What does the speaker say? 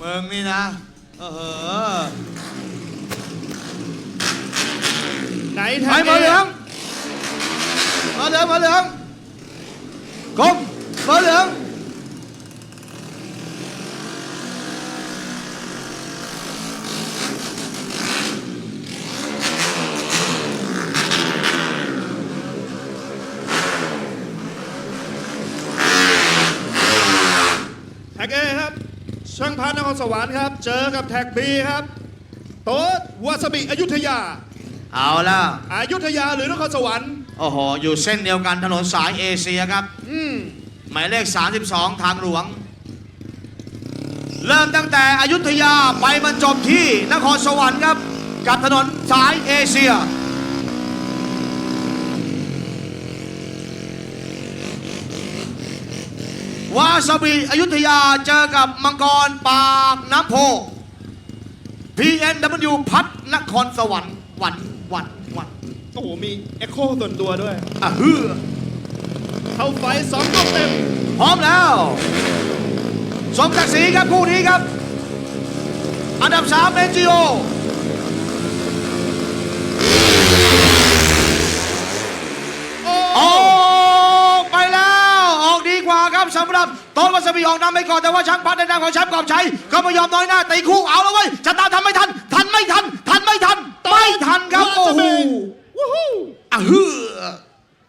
มึงนี่นะ เออไหนไปแท็กเบอร์เหลืองเบอร์เหลืองเบอร์เหลืองกลมเบอร์เหลืองแท็กเอครับ ช่างพันนครสวรรค์ครับ เจอกับแท็กบีครับ โต๊ดวาซาบิอยุธยาเอาละอายุธยาหรือนครสวรรค์โอ้โห อยู่เส้นเดียวกันถนนสายเอเชียครับ อืมหมายเลข 32 ทางหลวง เริ่มตั้งแต่อยุธยาไปบรรจบที่นครสวรรค์ครับ กับถนนสายเอเชีย วาซาบิอยุธยาเจอกับมังกรปากน้ำโพ PNW พัดนครสวรรค์หวันหวันหวันโอ้โหมีเอ็กโคส่วนตัวด้วย อะฮือเข้าไฟสองลูกเต็ม พร้อมแล้ว สมศักดิ์ศรีครับคู่นี้ครับ อันดับสามเมจิโอโอ้ สำหรับต้นวัสบีออกนำไปก่อนแต่ว่าช้างพัดในนามของแชมป์กอบชัยก็ไม่ยอมน้อยหน้าตีคู่เอาแล้วเว้ยชะตาทำไม่